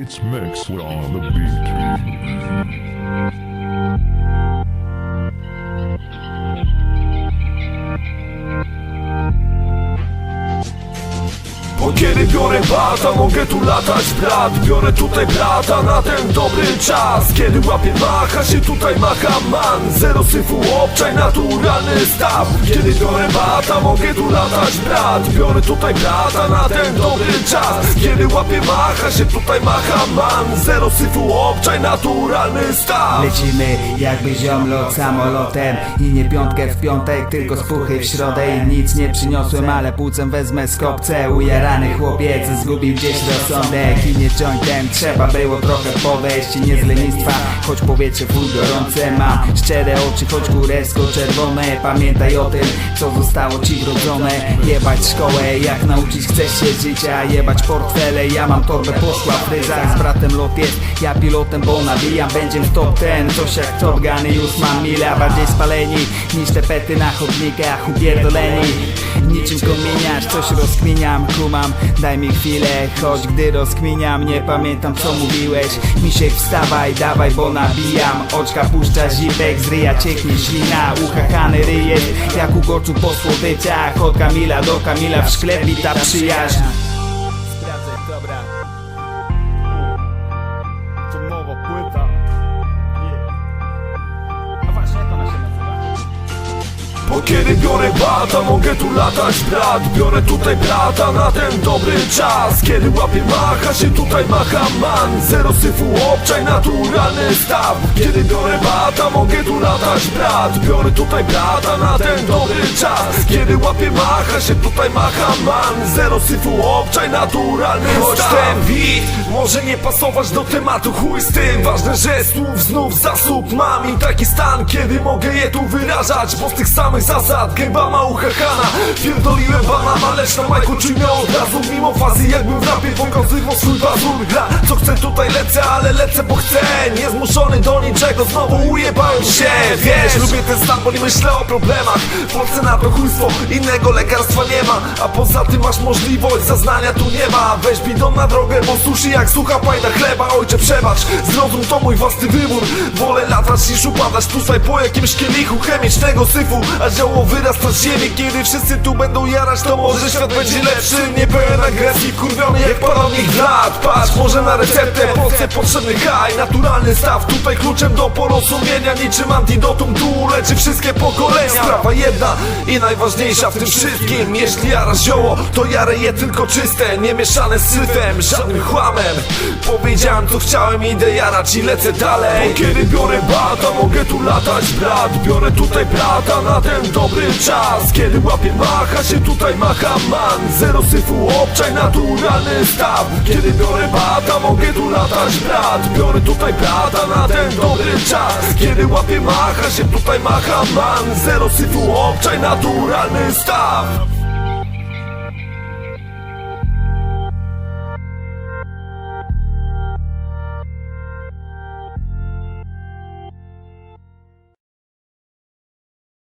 Beats mix on the beat. Kiedy biorę bata, mogę tu latać brat. Biorę tutaj brata na ten dobry czas. Kiedy łapię macha, się tutaj macha man. Zero syfu, obczaj, naturalny staw Kiedy biorę bata, mogę tu latać brat. Biorę tutaj brata na ten dobry czas. Kiedy łapię macha, się tutaj macha man. Zero syfu, obczaj, naturalny staw Lecimy jakby ziomlot samolotem. I nie piątkę w piątek, tylko spuchy w środę. I nic nie przyniosłem, ale płucem wezmę skopce. Ujarany chłopiec zgubił gdzieś rozsądek I nie jointem, trzeba było trochę powejść I nie z lenistwa, choć powietrze full gorące Mam szczere oczy, choć kuresko czerwone. Pamiętaj o tym, co zostało ci wrodzone. Jebać szkołę, jak nauczyć chcesz się życia Jebać portfele, ja mam torbę poszła w ryzach. Z bratem lot jest, ja pilotem, bo nawijam. Będzie w top ten, coś jak Top Gun już mam mile A bardziej spaleni niż te pety na chodnikach. Upierdoleni Niczym komieniarz, coś rozkminiam, kumam. Daj mi chwilę, choć gdy rozkminiam Nie pamiętam co mówiłeś. Misiek wstawaj, dawaj, bo nabijam. Oczka puszcza zipek, z ryja cieknie ślina. Uchachany ryje, jak u goczu po słodyczach. Od Kamila do Kamila w szkle ta przyjaźń Bo kiedy biorę bata, mogę tu latać brat. Biorę tutaj brata na ten dobry czas. Kiedy łapię macha, się tutaj macha man. Zero syfu, obczaj, naturalny staw. Kiedy biorę bata, mogę tu latać brat. Biorę tutaj brata na ten dobry czas. Kiedy łapię macha, się tutaj macha man. Zero syfu, obczaj, naturalny Choć staw. ten beat może nie pasować do tematu Chuj z tym, ważne, że słów znów zasób Mam i taki stan, kiedy mogę je tu wyrażać Bo z tych samych zasad gęba ma uchachana Pierdoliłem banana, lecz na majku mnie od razu Mimo fazy jakbym w rapie pokazywał swój bazur. Gra, co chcę tutaj lecę, ale lecę bo chcę. Nie zmuszony do niczego, znowu ujebałem się. Wiesz, lubię ten stan, bo nie myślę o problemach. W Polsce na to chujstwo, innego lekarstwa nie ma. A poza tym masz możliwość, zaznania tu nie ma. Weź bidon na drogę, bo sushi jak sucha pajda chleba. Ojcze przebacz, zrozum to mój własny wybór. Wolę latać niż upadać tutaj po jakimś kielichu chemicznego syfu zioło wyrasta z ziemi, kiedy wszyscy tu będą jarać To może świat będzie lepszy, nie pełen agresji Kurwiony jak parodnik lat Patrz może na receptę, Polsce potrzebny haj Naturalny staw, tutaj kluczem do porozumienia. Niczym antidotum tu leczy wszystkie pokolenia. Sprawa jedna i najważniejsza w tym wszystkim. Jeśli jarasz zioło, to jarę je tylko czyste. Nie mieszane z syfem, żadnym chłamem. Powiedziałem co chciałem, idę jarać i lecę dalej. Bo kiedy biorę bata, mogę tu latać brat. Biorę tutaj brata na ten dobry czas Kiedy łapię macha, się tutaj macha man. Zero syfu, obczaj, naturalny staw. Kiedy biorę bata, mogę tu latać brat. Biorę tutaj brata na ten dobry czas. Kiedy łapię macha, się tutaj macha man. Zero syfu, obczaj, naturalny staw